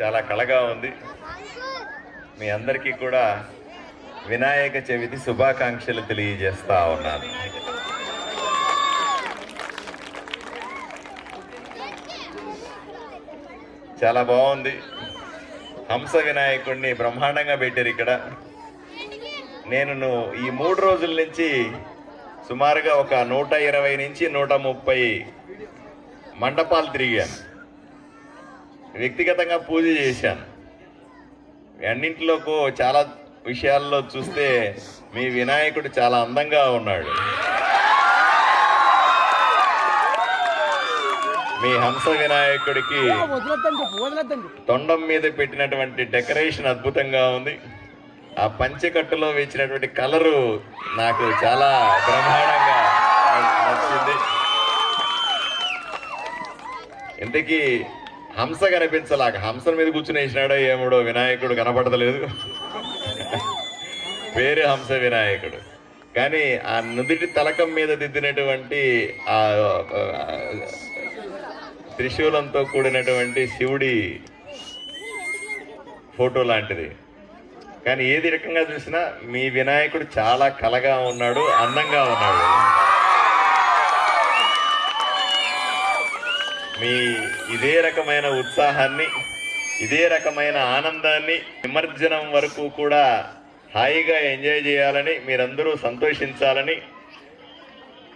చాలా కళగా ఉంది. మీ అందరికీ కూడా వినాయక చవితి శుభాకాంక్షలు తెలియజేస్తా ఉన్నాను. చాలా బాగుంది. హంస వినాయకుడిని బ్రహ్మాండంగా పెట్టారు ఇక్కడ. నేను ఈ మూడు రోజుల నుంచి సుమారుగా ఒక నూట ఇరవై నుంచి నూట ముప్పై మండపాలు తిరిగాను. వ్యక్తిగతంగా పూజ చేశాను. అన్నింటిలోకి చాలా విషయాల్లో చూస్తే మీ వినాయకుడు చాలా అందంగా ఉన్నాడు. మీ హంస వినాయకుడికి తొండం మీద పెట్టినటువంటి డెకరేషన్ అద్భుతంగా ఉంది. ఆ పంచెకట్టులో వేసినటువంటి కలరు నాకు చాలా బ్రహ్మాండంగా నచ్చింది. ఇంతకీ హంస కనిపించలాక హంస మీద కూర్చుని వేసినాడో ఏముడో వినాయకుడు కనపడతలేదు. వేరే హంస వినాయకుడు. కానీ ఆ నుదిటి తలకం మీద దిద్దినటువంటి ఆ, త్రిశూలంతో కూడినటువంటి శివుడి ఫోటో లాంటిది. కానీ ఏది రకంగా చూసినా మీ వినాయకుడు చాలా కలగా ఉన్నాడు అందంగా ఉన్నాడు. మీ ఇదే రకమైన ఉత్సాహాన్ని ఇదే రకమైన ఆనందాన్ని నిమజ్జనం వరకు కూడా హాయిగా ఎంజాయ్ చేయాలని మీరందరూ సంతోషించాలని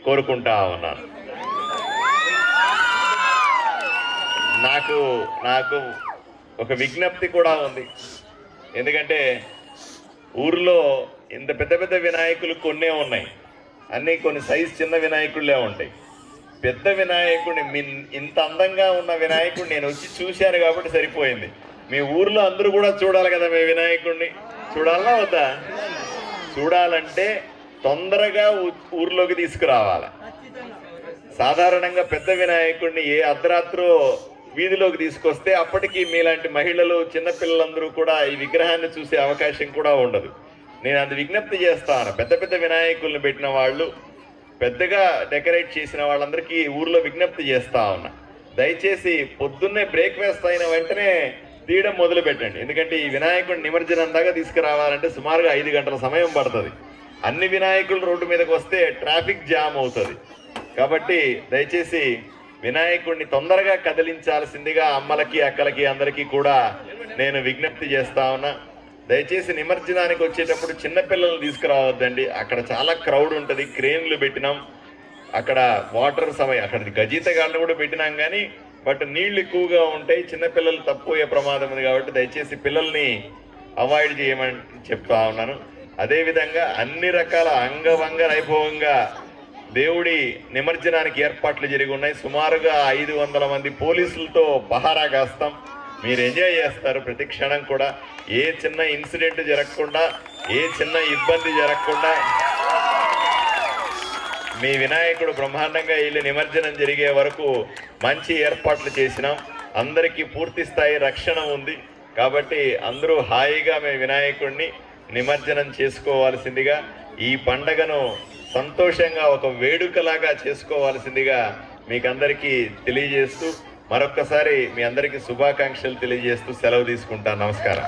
కోరుకుంటా ఉన్నాను. నాకు నాకు ఒక విజ్ఞప్తి కూడా ఉంది. ఎందుకంటే ఊర్లో ఇంత పెద్ద పెద్ద వినాయకులు కొన్నే ఉన్నాయి. అన్నీ కొన్ని సైజ్ చిన్న వినాయకుళ్ళే ఉంటాయి. పెద్ద వినాయకుడిని మీ ఇంత అందంగా ఉన్న వినాయకుడిని నేను వచ్చి చూశాను కాబట్టి సరిపోయింది. మీ ఊర్లో అందరూ కూడా చూడాలి కదా మీ వినాయకుడిని. చూడాలనా వద్దా? చూడాలంటే తొందరగా ఊర్లోకి తీసుకురావాలి. సాధారణంగా పెద్ద వినాయకుడిని ఏ అర్ధరాత్రో వీధిలోకి తీసుకొస్తే అప్పటికి మీలాంటి మహిళలు చిన్నపిల్లలందరూ కూడా ఈ విగ్రహాన్ని చూసే అవకాశం కూడా ఉండదు. నేను అది విజ్ఞప్తి చేస్తాను. పెద్ద పెద్ద వినాయకుల్ని పెట్టిన వాళ్ళు పెద్దగా డెకరేట్ చేసిన వాళ్ళందరికీ ఊర్లో విజ్ఞప్తి చేస్తా ఉన్నా. దయచేసి పొద్దున్నే బ్రేక్ఫాస్ట్ అయిన వెంటనే తీయడం మొదలు పెట్టండి ఎందుకంటే ఈ వినాయకుడి నిమజ్జనం దాకా తీసుకురావాలంటే సుమారుగా ఐదు గంటల సమయం పడుతుంది. అన్ని వినాయకులు రోడ్డు మీదకి వస్తే ట్రాఫిక్ జామ్ అవుతుంది. కాబట్టి దయచేసి వినాయకుడిని తొందరగా కదిలించాల్సిందిగా అమ్మలకి అక్కలకి అందరికీ కూడా నేను విజ్ఞప్తి చేస్తా ఉన్నా. దయచేసి నిమజ్జనానికి వచ్చేటప్పుడు చిన్నపిల్లలు తీసుకురావద్దండి. అక్కడ చాలా క్రౌడ్ ఉంటుంది. క్రేన్లు పెట్టినాం. అక్కడ వాటర్ సమయం అక్కడ గజీతగాళ్ళు కూడా పెట్టినాం కానీ బట్ నీళ్ళు ఎక్కువగా ఉంటాయి. చిన్నపిల్లలు తక్కువ ప్రమాదం ఉంది కాబట్టి దయచేసి పిల్లల్ని అవాయిడ్ చేయమని చెప్తా ఉన్నాను. అదేవిధంగా అన్ని రకాల అంగవంగ వైభవంగా దేవుడి నిమజ్జనానికి ఏర్పాట్లు జరిగి ఉన్నాయి. సుమారుగా ఐదు వందల మంది పోలీసులతో పహారా కాస్తాం మీరు ఎంజాయ్ చేస్తారు. ప్రతి క్షణం కూడా ఏ చిన్న ఇన్సిడెంట్ జరగకుండా ఏ చిన్న ఇబ్బంది జరగకుండా మీ వినాయకుడు బ్రహ్మాండంగా వెళ్ళి నిమజ్జనం జరిగే వరకు మంచి ఏర్పాట్లు చేసినాం. అందరికీ పూర్తి స్థాయి రక్షణ ఉంది. కాబట్టి అందరూ హాయిగా మీ వినాయకుడిని నిమజ్జనం చేసుకోవాల్సిందిగా ఈ పండగను సంతోషంగా ఒక వేడుకలాగా చేసుకోవాల్సిందిగా మీకందరికీ తెలియజేస్తూ మరొక్కసారి మీ అందరికీ శుభాకాంక్షలు తెలియజేస్తూ సెలవు తీసుకుంటాను. నమస్కారం.